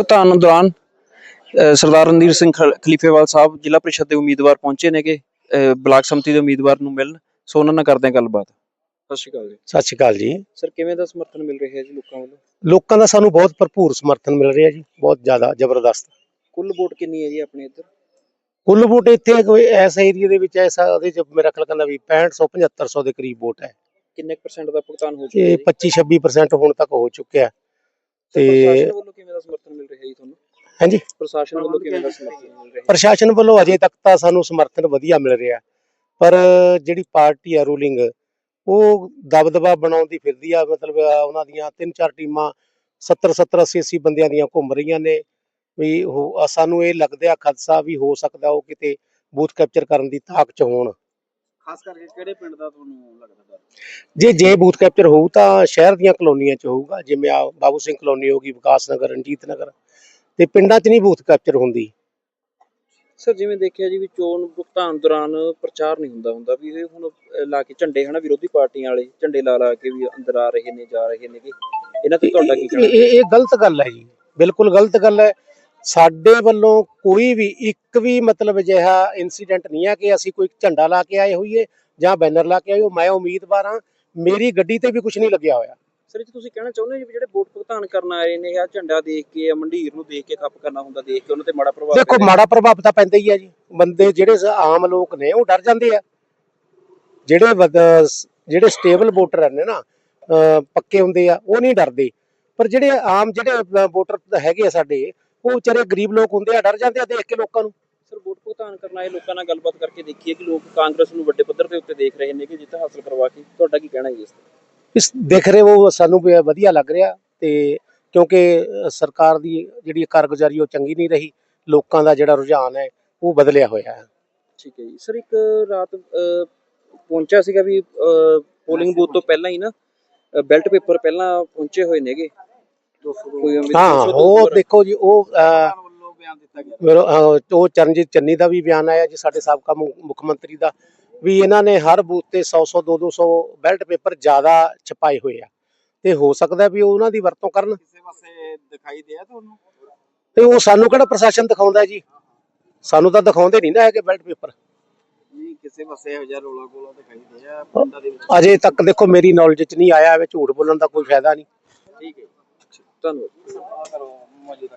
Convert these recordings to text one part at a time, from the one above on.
ਭੁਗਤਾਨ ਦੌਰਾਨ ਸਰਦਾਰ ਰਣਧੀਰ ਸਿੰਘ ਖਲ- ਖਲੀਫੇਵਾਲ ਸਾਹਿਬ ਜ਼ਿਲ੍ਹਾ ਪ੍ਰੀਸ਼ਦ ਦੇ ਉਮੀਦਵਾਰ ਪਹੁੰਚੇ ਨੇਗੇ ਬਲਾਕ ਸੰਮਤੀ ਦੇ ਉਮੀਦਵਾਰ ਨੂੰ ਮਿਲਣ। ਸੋ ਉਹਨਾਂ ਨਾਲ ਕਰਦੇ ਹਾਂ ਗੱਲਬਾਤ। ਸਤਿ ਸ਼੍ਰੀ ਅਕਾਲ ਜੀ। ਸਤਿ ਸ਼੍ਰੀ ਅਕਾਲ ਜੀ। ਸਰ ਕਿਵੇਂ ਦਾ ਸਮਰਥਨ ਮਿਲ ਰਿਹਾ ਜੀ ਲੋਕਾਂ ਵੱਲੋਂ? ਲੋਕਾਂ ਦਾ ਸਾਨੂੰ ਬਹੁਤ ਭਰਪੂਰ ਸਮਰਥਨ ਮਿਲ ਰਿਹਾ ਜੀ ਬਹੁਤ ਜ਼ਿਆਦਾ ਜ਼ਬਰਦਸਤ। ਕੁੱਲ ਵੋਟ ਕਿੰਨੀ ਹੈ ਜੀ ਆਪਣੇ ਇੱਧਰ? ਕੁੱਲ ਵੋਟ ਇੱਥੇ ਕੋਈ ਐਸ ਏਰੀਆ ਦੇ ਵਿੱਚ ਐਸਾ ਉਹਦੇ ਚ ਮੇਰਾ ਖਿਆਲ ਕਹਿੰਦਾ ਵੀ 6500 7500 ਦੇ ਕਰੀਬ ਵੋਟ ਹੈ। ਕਿੰਨੇ ਪਰਸੈਂਟ ਦਾ ਭੁਗਤਾਨ ਹੋ ਚੁੱਕਾ ਇਹ ਜੀ? 25 26% ਹੁਣ ਤੱਕ ਹੋ ਚੁੱਕਿਆ। ਤੇ ਰਿਹਾ ਜੀ ਤੁਹਾਨੂੰ? ਹਾਂਜੀ। ਪ੍ਰਸ਼ਾਸਨ ਵੱਲੋਂ ਕਿਵੇਂ ਦਾ ਸਮਰਥਨ ਮਿਲ ਰਿਹਾ? ਪ੍ਰਸ਼ਾਸਨ ਵੱਲੋਂ ਅਜੇ ਤੱਕ ਤਾਂ ਸਾਨੂੰ ਸਮਰਥਨ ਵਧੀਆ ਮਿਲ ਰਿਹਾ। ਪਰ ਜਿਹੜੀ ਪਾਰਟੀ ਆ ਰੂਲਿੰਗ ਉਹ ਦਬਦਬਾ ਬਣਾਉਣ ਦੀ ਫਿਰਦੀ ਆ। ਮਤਲਬ ਉਹਨਾਂ ਦੀਆਂ ਤਿੰਨ ਚਾਰ ਟੀਮਾਂ 70 70 80 80 ਬੰਦਿਆਂ ਦੀਆਂ ਘੁੰਮ ਰਹੀਆਂ ਨੇ। ਵੀ ਉਹ ਸਾਨੂੰ ਇਹ ਲੱਗਦਾ ਖਦਸ਼ਾ ਵੀ ਹੋ ਸਕਦਾ ਉਹ ਕਿਤੇ ਬੂਥ ਕੈਪਚਰ ਕਰਨ ਦੀ ਤਾਕ ਚ ਹੋਣ। ਖਾਸ ਕਰਕੇ ਕਿਹੜੇ ਪਿੰਡ ਦਾ ਤੁਹਾਨੂੰ ਲੱਗਦਾ ਜੇ ਜੇ ਬੂਥ ਕੈਪਚਰ ਹੋਊ ਤਾਂ ਸ਼ਹਿਰ ਦੀਆਂ ਕਲੋਨੀਆਂ 'ਚ ਹੋਊਗਾ। ਜਿਵੇਂ ਆ ਬਾਬੂ ਸਿੰਘ ਕਲੋਨੀ ਹੋਗੀ ਵਿਕਾਸ ਨਗਰ ਰਣਜੀਤ ਨਗਰ। ਤੇ ਪਿੰਡਾਂ 'ਚ ਨਹੀਂ ਬੂਥ ਕੈਪਚਰ ਹੁੰਦੀ। ਸਰ ਜਿਵੇਂ ਦੇਖਿਆ ਜੀ ਵੀ ਚੋਣ ਭੁਗਤਾਨ ਦੌਰਾਨ ਪ੍ਰਚਾਰ ਨਹੀਂ ਹੁੰਦਾ ਹੁੰਦਾ ਵੀ ਇਹ ਹੁਣ ਲਾ ਕੇ ਝੰਡੇ ਹਨਾ ਵਿਰੋਧੀ ਪਾਰਟੀਆਂ ਵਾਲੇ ਝੰਡੇ ਲਾ ਲਾ ਕੇ ਵੀ ਅੰਦਰ ਆ ਰਹੇ ਨੇ ਜਾ ਰਹੇ ਨੇਗੇ। ਇਹਨਾਂ ਤੇ ਤੁਹਾਡਾ ਕੀ ਕਹਿਣਾ? ਇਹ- ਇਹ ਗਲਤ ਗੱਲ ਹੈ ਜੀ। ਬਿਲਕੁਲ ਗਲਤ ਗੱਲ ਹੈ। ਸਾਡੇ ਵੱਲੋਂ ਕੋਈ ਵੀ ਇੱਕ ਵੀ ਮਤਲਬ ਅਜਿਹਾ ਇਨਸੀਡੈਂਟ ਨਹੀਂ ਹੈ ਕਿ ਅਸੀਂ ਕੋਈ ਝੰਡਾ ਲਾ ਕੇ ਆਏ ਹੋਈਏ ਜਾਂ ਬੈਨਰ ਲਾ ਕੇ ਆਏ ਹੋ ਮੈਂ ਉਮੀਦਵਾਰ ਹਾਂ। ਮੇਰੀ ਗੱਡੀ ਤੇ ਵੀ ਕੁਝ ਨਹੀਂ ਲੱਗਿਆ ਹੋਇਆ। ਸਰ ਜੀ ਤੁਸੀਂ ਕਹਿਣਾ ਚਾਹੁੰਦੇ ਹੋ ਜੀ ਵੀ ਜਿਹੜੇ ਵੋਟ ਭੁਗਤਾਨ ਕਰਨ ਆਏ ਨੇ ਆ ਝੰਡਾ ਦੇਖ ਕੇ ਆ ਮੰਡੀਰ ਨੂੰ ਦੇਖ ਕੇ ਖੱਪ ਕਰਨਾ ਹੁੰਦਾ ਦੇਖ ਕੇ ਉਹਨਾਂ ਤੇ ਮਾੜਾ ਪ੍ਰਭਾਵ ਦੇਖੋ ਮਾੜਾ ਪ੍ਰਭਾਵ ਤਾਂ ਪੈਂਦਾ ਹੀ ਹੈ ਜੀ। ਬੰਦੇ ਜਿਹੜੇ ਆਮ ਲੋਕ ਨੇ ਉਹ ਡਰ ਜਾਂਦੇ ਆ। ਜਿਹੜੇ ਜਿਹੜੇ ਸਟੇਬਲ ਵੋਟਰ ਨੇ ਨਾ ਪੱਕੇ ਹੁੰਦੇ ਆ ਉਹ ਨਹੀਂ ਡਰਦੇ। ਪਰ ਜਿਹੜੇ ਆਮ ਜਿਹੜੇ ਵੋਟਰ ਹੈਗੇ ਆ ਸਾਡੇ ਉਹ ਵਿਚਾਰੇ ਗਰੀਬ ਲੋਕ ਹੁੰਦੇ ਆ ਡਰ ਜਾਂਦੇ ਆ ਦੇਖ ਕੇ ਲੋਕਾਂ ਨੂੰ। ਸਰ ਵੋਟ ਭੁਗਤਾਨ ਕਰਨ ਆਏ ਲੋਕਾਂ ਨਾਲ ਗੱਲਬਾਤ ਕਰਕੇ ਦੇਖੀਏ ਕਿ ਲੋਕ ਕਾਂਗਰਸ ਨੂੰ ਵੱਡੇ ਪੱਧਰ ਦੇ ਉੱਤੇ ਦੇਖ ਰਹੇ ਨੇ ਕਿ ਜਿੱਤ ਹਾਸਲ ਕਰਵਾ ਕੇ। ਤੁਹਾਡਾ ਕੀ ਕਹਿਣਾ ਜੀ ਇਸ ਤੇ? ਇਸ ਦੇਖ ਰਹੇ ਉਹ ਸਾਨੂੰ ਵੀ ਵਧੀਆ ਲੱਗ ਰਿਹਾ ਤੇ ਕਿਉਂਕਿ ਸਰਕਾਰ ਦੀ ਜਿਹੜੀ ਕਾਰਗੁਜ਼ਾਰੀ ਉਹ ਚੰਗੀ ਨਹੀਂ ਰਹੀ ਲੋਕਾਂ ਦਾ ਜਿਹੜਾ ਰੁਝਾਨ ਹੈ ਉਹ ਬਦਲਿਆ ਹੋਇਆ ਹੈ। ਠੀਕ ਹੈ ਜੀ। ਸਰ ਇੱਕ ਰਾਤ ਪਹੁੰਚਿਆ ਸੀਗਾ ਵੀ ਪੋਲਿੰਗ ਬੂਥ ਤੋਂ ਪਹਿਲਾਂ ਹੀ ਨਾ ਬੈਲਟ ਪੇਪਰ ਪਹਿਲਾਂ ਪਹੁੰਚੇ ਹੋਏ ਨੇਗੇ। ਹਾਂ 202 ਉਹ ਦੇਖੋ ਜੀ ਉਹ ਅ, ਵੱਲੋਂ ਬਿਆਨ ਦਿੱਤਾ ਗਿਆ। ਮੇਰਾ ਅਹ, ਉਹ ਚਰਨਜੀਤ ਚੰਨੀ ਦਾ ਵੀ ਬਿਆਨ ਆਇਆ ਜੀ ਸਾਡੇ ਸਾਬਕਾ ਮੁੱਖ ਮੰਤਰੀ ਦਾ। ਵੀ ਇਹਨਾਂ ਨੇ ਹਰ ਬੂਥ ਤੇ 100 100 200 200 ਬੈਲਟ ਪੇਪਰ ਜ਼ਿਆਦਾ ਛਪਾਏ ਹੋਏ ਆ। ਤੇ ਹੋ ਸਕਦਾ ਵੀ ਉਹ ਉਹਨਾਂ ਦੀ ਵਰਤੋਂ ਕਰਨ। ਕਿਸੇ ਪਾਸੇ ਦਿਖਾਈ ਦਿਆ ਤੁਹਾਨੂੰ? ਤੇ ਉਹ ਸਾਨੂੰ ਕਿਹੜਾ ਪ੍ਰਸ਼ਾਸਨ ਦਿਖਾਉਂਦਾ ਜੀ? ਸਾਨੂੰ ਤਾਂ ਦਿਖਾਉਂਦੇ ਨਹੀਂ ਨਾ ਹੈਗੇ ਬੈਲਟ ਪੇਪਰ। ਨਹੀਂ ਕਿਸੇ ਪਾਸੇ ਇਹੋ ਜਿਹਾ ਰੋਲਾ ਗੋਲਾ ਦਿਖਾਈ ਦਿਆ ਪਿੰਡਾਂ ਦੇ ਵਿੱਚ ਅਜੇ ਤੱਕ ਦੇਖੋ ਮੇਰੀ ਨੌਲੇਜ 'ਚ ਨਹੀਂ ਆਇਆ ਐਵੇਂ ਝੂਠ ਬੋਲਣ ਦਾ ਕੋਈ ਫਾਇਦਾ ਨਹੀਂ। ਠੀਕ ਹੈ। ਧੰਨਵਾਦ। ਕਰੋ ਮੌਜੂਦਾ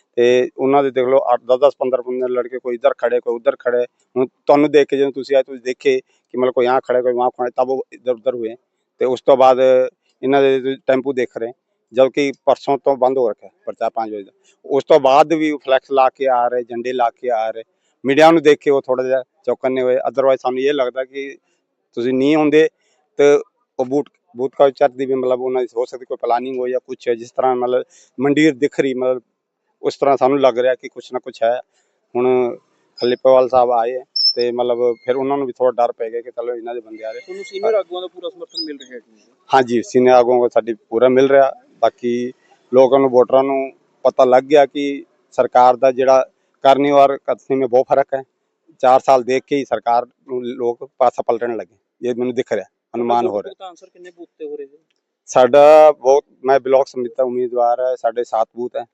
ਤੇ ਉਹਨਾਂ ਦੇ ਦੇਖ ਲਓ 8 10 10 15 15 ਲੜਕੇ ਕੋਈ ਇੱਧਰ ਖੜੇ, ਕੋਈ ਉੱਧਰ ਖੜੇ। ਹੁਣ ਤੁਹਾਨੂੰ ਦੇਖ ਕੇ ਜਦੋਂ ਤੁਸੀਂ ਆਏ, ਤੁਸੀਂ ਦੇਖੇ ਕਿ ਮਤਲਬ ਕੋਈ ਆਹ ਖੜੇ, ਕੋਈ ਵਾਂ ਖੜੇ, ਤਬ ਉਹ ਇਧਰ ਉਧਰ ਹੋਏ। ਤੇ ਉਸ ਤੋਂ ਬਾਅਦ ਇਹਨਾਂ ਦੇ ਟੈਂਪੂ ਦੇਖ ਰਹੇ। ਜਦਕਿ ਪਰਸੋਂ ਤੋਂ ਬੰਦ ਹੋ ਰੱਖਿਆ ਪ੍ਰਚਾਰ 5 ਵਜੇ ਦਾ। ਉਸ ਤੋਂ ਬਾਅਦ ਵੀ ਫਲੈਕਸ ਲਾ ਕੇ ਆ ਰਹੇ, ਝੰਡੇ ਲਾ ਕੇ ਆ ਰਹੇ। ਮੀਡੀਆ ਨੂੰ ਦੇਖ ਕੇ ਉਹ ਥੋੜਾ ਜਿਹਾ ਚੌਕਨੇ ਹੋਏ। ਅਦਰਵਾਇਜ਼ ਸਾਨੂੰ ਇਹ ਲੱਗਦਾ ਕਿ ਤੁਸੀਂ ਨਹੀਂ ਆਉਂਦੇ ਤੇ ਉਹ ਬੂਟ ਬੂਟ ਕਾ ਚੱਕ ਦੀ ਵੀ ਮਤਲਬ ਉਹਨਾਂ ਦੀ ਹੋ ਸਕਦੀ ਕੋਈ ਪਲਾਨਿੰਗ ਹੋ ਜਾਂ ਕੁਝ ਜਿਸ ਤਰ੍ਹਾਂ ਮਤਲਬ ਮੰਡੀਰ ਦਿਖ ਰਹੀ, ਮਤਲਬ ਉਸ ਤਰ੍ਹਾਂ ਸਾਨੂੰ ਲੱਗ ਰਿਹਾ ਕਿ ਕੁਝ ਨਾ ਕੁਝ ਹੈ। ਹੁਣ ਖਲੀਪੇਵਾਲ ਸਾਹਿਬ ਆਏ ਹੈ ਤੇ ਮਤਲਬ ਫਿਰ ਉਹਨਾਂ ਨੂੰ ਵੀ ਥੋੜਾ ਡਰ ਪੈ ਗਿਆ ਕਿ ਚਲੋ ਇਹਨਾਂ ਦੇ ਬੰਦੇ ਆ ਰਹੇ ਤੁਹਾਨੂੰ ਸੀਨੀਅਰ ਆਗੂਆਂ ਦਾ ਪੂਰਾ ਸਮਰਥਨ ਮਿਲ ਰਿਹਾ ਹੈ ਹਾਂਜੀ ਸੀਨੀਅਰ ਆਗੂਆਂ ਕੋਲ ਸਾਡੀ ਪੂਰਾ ਮਿਲ ਰਿਹਾ। ਬਾਕੀ ਲੋਕਾਂ ਨੂੰ ਵੋਟਰਾਂ ਨੂੰ ਪਤਾ ਲੱਗ ਗਿਆ ਕਿ ਸਰਕਾਰ ਦਾ ਜਿਹੜਾ ਕਰਨੀ ਔਰ में ਬਹੁਤ ਫ਼ਰਕ ਹੈ। 4 ਸਾਲ ਦੇਖ ਕੇ ਹੀ ਸਰਕਾਰ ਨੂੰ ਲੋਕ ਪਾਸਾ ਪਲਟਣ ਲੱਗੇ। ਇਹ ਮੈਨੂੰ ਦਿਖ ਰਿਹਾ ਅਨੁਮਾਨ ਹੋ ਰਿਹਾ। ਭੁਗਤਾਨ ਸਰ ਕਿੰਨੇ ਬੂਥ ਤੇ ਹੋ ਰਹੇ ਸਾਡਾ ਬਹੁਤ ਮੈਂ ਬਲਾਕ ਸਮਿਤੀ ਦਾ ਉਮੀਦਵਾਰ ਹੈ ਸਾਡੇ 7 ਬੂਥ ਹੈ।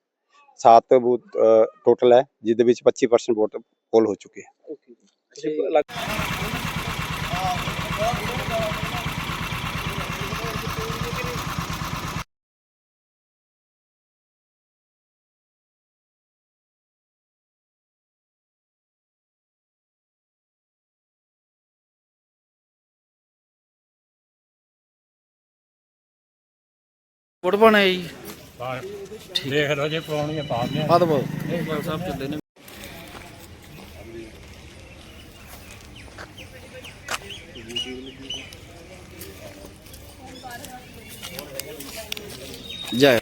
7 ਬੂਥ ਟੋਟਲ ਹੈ ਜਿਹਦੇ ਵਿੱਚ 25% ਵੋਟ ਪੋਲ ਹੋ ਚੁੱਕੀ ਹੈ ਵੋਟ ਪਾਣਾ ਜੀ। ਦੇਖ ਲਓ ਜੇ ਪਾਉਣੀ ਹੈ ਪਾ ਦਿਆਂ। ਆ ਦਵੋ ਸਾਹਿਬ ਚੱਲੇ ਨੇ। ਜੈ।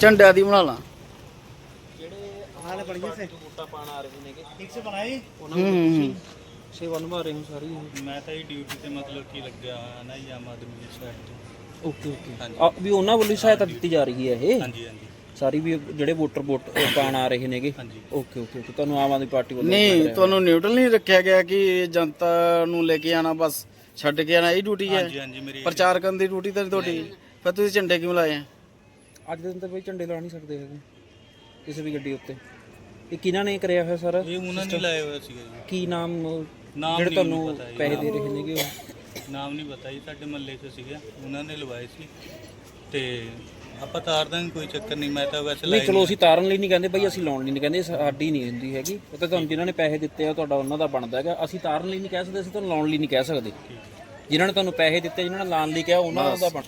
ਝੰਡਿਆਂ ਦੀ ਬਣਾ ਲਾ। ਜਿਹੜੇ ਹਾਲੇ ਬਣ ਗਏ ਸੇ ਵੋਟਾਂ ਪਾਣ ਆ ਰਹੇ ਨੇਗੇ। ਇੱਕ ਸੇ ਬਣਾਈ ਉਹਨਾਂ ਨੂੰ ਸੇਵਾ ਨਿਭਾ ਰਹੇ ਹੋ ਸਾਰੀ। ਮੈਂ ਤਾਂ ਇਹ ਡਿਊਟੀ ਤੇ ਮਤਲਬ ਕੀ ਲੱਗਿਆ ਹੋਇਆ ਨਾ ਜੀ ਆਮ ਆਦਮੀ ਦੀ ਸਾਈਡ ਤੇ। ਓਕੇ ਓਕੇ ਵੀ ਉਹਨਾਂ ਵੱਲੋਂ ਹੀ ਸਹਾਇਤਾ ਦਿੱਤੀ ਜਾ ਰਹੀ ਹੈ ਇਹ? ਹਾਂਜੀ ਹਾਂਜੀ। ਸਾਰੀ ਵੀ ਜਿਹੜੇ ਵੋਟਰ ਵੋਟ ਉਹ ਪਾਣ ਆ ਰਹੇ ਨੇਗੇ? ਹਾਂਜੀ। ਓਕੇ ਓਕੇ ਓਕੇ ਤੁਹਾਨੂੰ ਆਮ ਆਦਮੀ ਪਾਰਟੀ ਵੱਲੋਂ ਨਹੀਂ ਤੁਹਾਨੂੰ ਨਿਊਟਰਲ ਨਹੀਂ ਰੱਖਿਆ ਗਿਆ ਕਿ ਜਨਤਾ ਨੂੰ ਲੈ ਕੇ ਆਣਾ ਬਸ ਛੱਡ ਕੇ ਆਣਾ ਇਹ ਡਿਊਟੀ ਹੈ। ਹਾਂਜੀ ਹਾਂਜੀ ਮੇਰੀ ਪ੍ਰਚਾਰ ਕਰਨ ਦੀ ਡਿਊਟੀ ਤਾਂ ਤੁਹਾਡੀ। ਫਿਰ ਤੁਸੀਂ ਝੰਡੇ ਕਿਉਂ ਲਾਏ ਆ? ਅੱਜ ਦੇ ਦਿਨ ਤਾਂ ਬਈ ਝੰਡੇ ਲਾ ਨਹੀਂ ਸਕਦੇ ਹੈਗੇ ਕਿਸੇ ਵੀ ਗੱਡੀ ਉੱਤੇ। ਇਹ ਕਿਹਨਾਂ ਨੇ ਕਰਿਆ ਹੋਇਆ ਸਰ ਇਹ ਉਹਨਾਂ ਨੇ ਲਾਇਆ ਹੋਇਆ ਸੀਗਾ ਜੀ। ਕੀ ਨਾਮ ਨਾਮ ਜਿਹੜੇ ਨਹੀਂ ਤੁਹਾਨੂੰ ਪਤਾ ਜੀ। ਪੈਸੇ ਦੇ ਰਹੇ ਨੇਗੇ ਉਹ? ਨਾਮ ਨਹੀਂ ਪਤਾ ਜੀ ਸਾਡੇ ਮਹੱਲੇ 'ਚ ਸੀਗਾ ਉਹਨਾਂ ਨੇ ਲਵਾਏ ਸੀ। ਤੇ ਆਪਾਂ ਤਾਰ ਦਾਂਗੇ ਕੋਈ ਚੱਕਰ ਨਹੀਂ ਮੈਂ ਤਾਂ ਵੈਸੇ ਨਹੀਂ ਚਲੋ ਅਸੀਂ ਤਾਰਨ ਲਈ ਨਹੀਂ ਕਹਿੰਦੇ ਬਈ ਅਸੀਂ ਲਾਉਣ ਲਈ ਨਹੀਂ ਕਹਿੰਦੇ ਸਾਡੀ ਨਹੀਂ ਹੁੰਦੀ ਹੈਗੀ। ਉਹ ਤਾਂ ਤੁਹਾਨੂੰ ਜਿਨ੍ਹਾਂ ਨੇ ਪੈਸੇ ਦਿੱਤੇ ਆ ਤੁਹਾਡਾ ਉਹਨਾਂ ਦਾ ਬਣਦਾ ਹੈਗਾ। ਅਸੀਂ ਤਾਰਨ ਲਈ ਨਹੀਂ ਕਹਿ ਸਕਦੇ ਅਸੀਂ ਤੁਹਾਨੂੰ ਲਾਉਣ ਲਈ ਨਹੀਂ ਕਹਿ ਸਕਦੇ। ਜਿਨ੍ਹਾਂ ਨੇ ਤੁਹਾਨੂੰ ਪੈਸੇ ਦਿੱਤੇ ਜਿਨ੍ਹਾਂ ਨੇ ਲਾਉਣ ਲਈ ਕਿਹਾ ਉਹਨਾਂ ਦਾ ਬਣ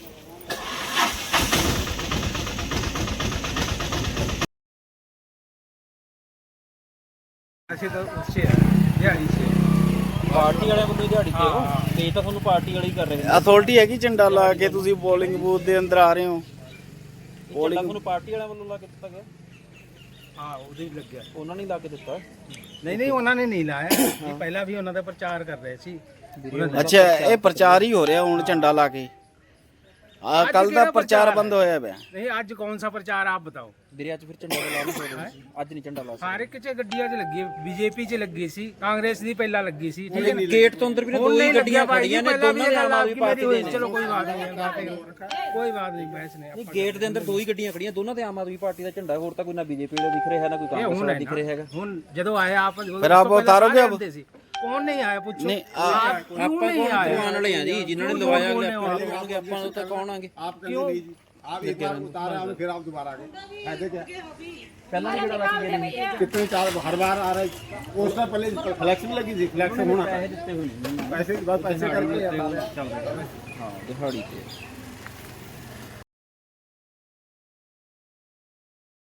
ਅਸੀਂ ਤਾਂ ਉੱਚੇ ਆ ਦਿਹਾੜੀ ਸੇ ਪਾਰਟੀ ਵਾਲਿਆਂ ਵੱਲੋਂ ਹੀ ਦਿਹਾੜੀ ਤੇ ਹੋ? ਤੇ ਇਹ ਤਾਂ ਤੁਹਾਨੂੰ ਪਾਰਟੀ ਵਾਲੇ ਹੀ ਕਰ ਰਹੇ ਨੇ। ਅਥਾਰਟੀ ਹੈਗੀ ਝੰਡਾ ਲਾ ਕੇ ਤੁਸੀਂ ਪੋਲਿੰਗ ਬੂਥ ਦੇ ਅੰਦਰ ਆ ਰਹੇ ਹੋ? ਪੋਲਿੰਗ ਤੁਹਾਨੂੰ ਪਾਰਟੀ ਵਾਲਿਆਂ ਵੱਲੋਂ ਲਾ ਕੇ ਦਿੱਤਾ ਗਿਆ? ਹਾਂ ਉਹਦੇ ਵੀ ਲੱਗਿਆ। ਉਹਨਾਂ ਨੇ ਲਾ ਕੇ ਦਿੱਤਾ? ਨਹੀਂ ਨਹੀਂ ਉਹਨਾਂ ਨੇ ਨਹੀਂ ਲਾਇਆ। ਇਹ ਪਹਿਲਾਂ ਵੀ ਉਹਨਾਂ ਦਾ ਪ੍ਰਚਾਰ ਕਰ ਰਹੇ ਸੀ। ਅੱਛਾ ਇਹ ਪ੍ਰਚਾਰ ਹੀ ਹੋ ਰਿਹਾ ਹੁਣ ਝੰਡਾ ਲਾ ਕੇ। ਆ ਕੱਲ ਦਾ ਪ੍ਰਚਾਰ ਬੰਦ ਹੋਇਆ ਪਿਆ। ਨਹੀਂ ਅੱਜ ਕੌਣ ਸਾ ਪ੍ਰਚਾਰ ਆਪ ਬਤਾਓ। ਵੀਰੇ ਅੱਜ ਫਿਰ ਝੰਡਾ ਲਾ ਨਹੀਂ ਅੱਜ ਨਹੀਂ ਝੰਡਾ ਲਾ ਹਰ ਇੱਕ ਚ ਗੱਡੀਆਂ 'ਚ ਲੱਗੀ ਬੀਜੇਪੀ 'ਚ ਲੱਗੀ ਸੀ ਕਾਂਗਰਸ ਦੀ ਪਹਿਲਾਂ ਲੱਗੀ ਸੀ ਠੀਕ ਹੈ ਨਾ? ਗੇਟ ਤੋਂ ਅੰਦਰ ਵੀ ਦੋ ਹੀ ਗੱਡੀਆਂ ਖੜੀਆਂ ਨੇ ਪਹਿਲਾਂ ਵੀ ਦੋਨਾਂ ਦੇ ਆਦਮੀ ਮੇਰੀ ਪਾਰਟੀ ਦੇ ਹੋਈ, ਨੇ। ਚਲੋ ਕੋਈ ਬਾਤ ਨਹੀਂ ਕੋਈ ਬਾਤ ਨਹੀਂ ਬਹਿਸ ਨਹੀਂ ਨਹੀਂ ਗੇਟ ਦੇ ਅੰਦਰ ਦੋ ਹੀ ਗੱਡੀਆਂ ਖੜੀਆਂ ਦੋਨਾਂ ਤੇ ਆਮ ਆਦਮੀ ਪਾਰਟੀ ਦਾ ਝੰਡਾ ਹੋਰ ਤਾਂ ਕੋਈ ਨਾ ਬੀਜੇਪੀ ਵਾਲਾ ਦਿਖ ਰਿਹਾ ਨਾ ਕੋਈ ਕਾਂਗਰਸ ਹੈ ਦਿਖ ਨਾ। ਰਿਹਾ ਹੈਗਾ। ਹੁਣ ਜਦੋਂ ਆਇਆ ਆਪ ਫਿਰ ਆਪ ਉਤਾਰੋਗੇ ਅਬ? ਕੌਣ ਨਹੀਂ ਆਇਆ ਪੁੱਛੋ ਨਹੀਂ, ਆਪ ਕਿਉਂ ਆਪਾਂ ਨਹੀਂ ਕੌਣ ਆਇਆ ਕਰਵਾਉਣ ਵਾਲੇ ਆ ਜੀ ਜਿਨ੍ਹਾਂ ਨੇ ਕਿਉਂ ਲਵਾਇਆ ਬੋਲਨੇ ਆਪਾਂ ਵਾਲੇ? ਕੌਣਗੇ ਆਪਾਂ ਨੂੰ ਤਾਂ ਕੌਣ ਆਂਗੇ ਕਿਉਂ आप एक बार उतारे हमें फिर आप दोबारा आ गए फायदे क्या ਪਹਿਲਾਂ ਵੀ ਜਿਹੜਾ ਲੱਗ ਗਿਆ ਨਹੀਂ कितने चार हर बार आ रहे उस टाइम पहले फ्लैक्स भी लगी थी फ्लैक्स होना ਪੈਸੇ ਦਿੱਤੇ ਹੋਏ ਨੇ पैसे बस पैसे करके ਹਾਂ ਦਿਹਾੜੀ ਤੇ